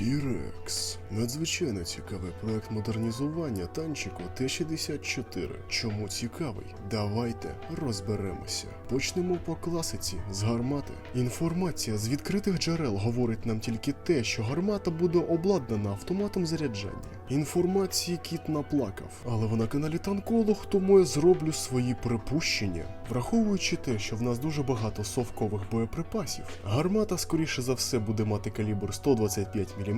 T-Rex. Надзвичайно цікавий проект модернізування танчику Т-64. Чому цікавий? Давайте розберемося. Почнемо по класиці з гармати. Інформація з відкритих джерел говорить нам тільки те, що гармата буде обладнана автоматом заряджання. Інформації кіт наплакав, але ви на каналі Танколог, тому я зроблю свої припущення. Враховуючи те, що в нас дуже багато совкових боєприпасів, гармата скоріше за все буде мати калібр 125 мм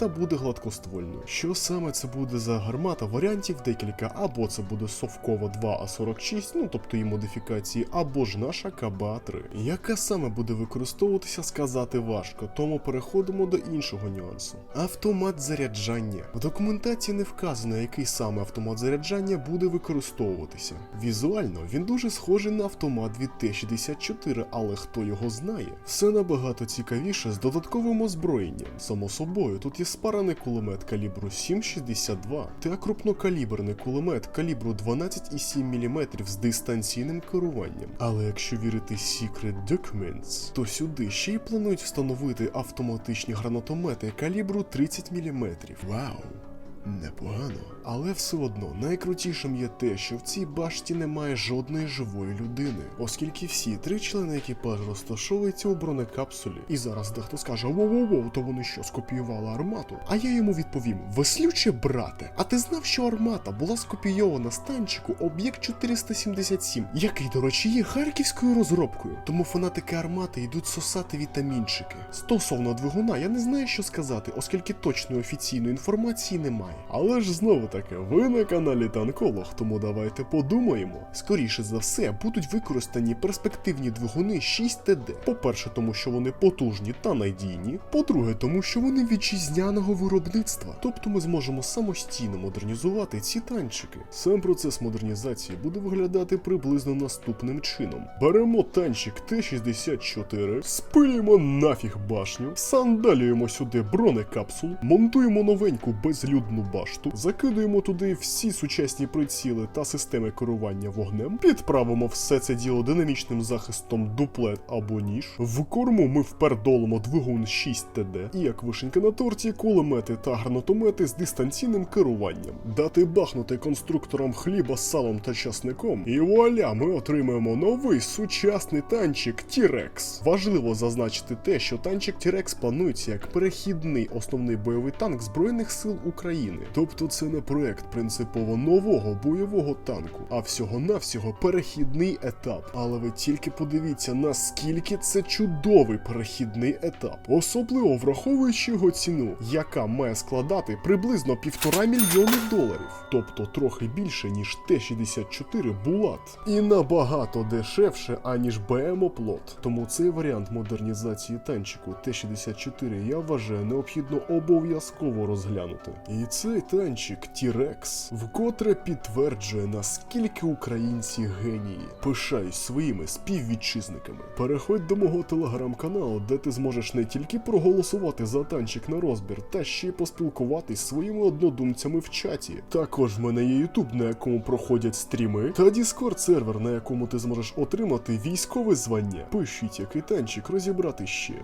та буде гладкоствольною. Що саме це буде за гармата? Варіантів декілька, або це буде совкова 2А46, ну тобто її модифікації, або ж наша КБА-3. Яка саме буде використовуватися, сказати важко, тому переходимо до іншого нюансу. Автомат заряджання. В документації не вказано, який саме автомат заряджання буде використовуватися. Візуально він дуже схожий на автомат від Т-64, але хто його знає? Все набагато цікавіше з додатковим озброєнням. Само собою, тут є спараний кулемет калібру 7,62 та крупнокаліберний кулемет калібру 12,7 мм з дистанційним керуванням. Але якщо вірити Secret Documents, то сюди ще й планують встановити автоматичні гранатомети калібру 30 мм. Вау! Непогано. Але все одно найкрутішим є те, що в цій башті немає жодної живої людини, оскільки всі три члени екіпажу розташовуються у бронекапсулі. І зараз дехто скаже: воу-воу-воу, то вони що, скопіювали армату? А я йому відповім: веслюче, брате, а ти знав, що армата була скопійована з танчику об'єкт 477, який, до речі, є харківською розробкою. Тому фанатики армати йдуть сосати вітамінчики. Стосовно двигуна, я не знаю, що сказати, оскільки точної офіційної інформації немає. Але ж знову таки, ви на каналі Танколог, тому давайте подумаємо. Скоріше за все, будуть використані перспективні двигуни 6TD. По-перше, тому що вони потужні та надійні. По-друге, тому що вони вітчизняного виробництва. Тобто ми зможемо самостійно модернізувати ці танчики. Сам процес модернізації буде виглядати приблизно наступним чином: беремо танчик Т-64, спилюємо нафіг башню, сандалюємо сюди бронекапсул, монтуємо новеньку безлюдну башту, закидуємо туди всі сучасні приціли та системи керування вогнем, підправимо все це діло динамічним захистом дуплет або ніж. В корму ми впердолимо двигун 6ТД, і як вишенька на торті, кулемети та гранатомети з дистанційним керуванням. Дати бахнути конструкторам хліба салом та часником, і вуаля, ми отримаємо новий сучасний танчик T-Rex. Важливо зазначити те, що танчик T-Rex планується як перехідний основний бойовий танк Збройних сил України. Тобто це не проект принципово нового бойового танку, а всього-навсього перехідний етап. Але ви тільки подивіться, наскільки це чудовий перехідний етап, особливо враховуючи його ціну, яка має складати приблизно півтора мільйони доларів, тобто трохи більше ніж Т-64 Булат, і набагато дешевше аніж БМ Оплот. Тому цей варіант модернізації танчику Т-64 я вважаю необхідно обов'язково розглянути. І цей танчик T-Rex вкотре підтверджує, наскільки українці генії. Пишаюсь своїми співвітчизниками. Переходь до мого телеграм-каналу, де ти зможеш не тільки проголосувати за танчик на розбір, та ще й поспілкуватись своїми однодумцями в чаті. Також в мене є YouTube, на якому проходять стріми, та Discord сервер, на якому ти зможеш отримати військове звання. Пишіть, який танчик розібрати ще.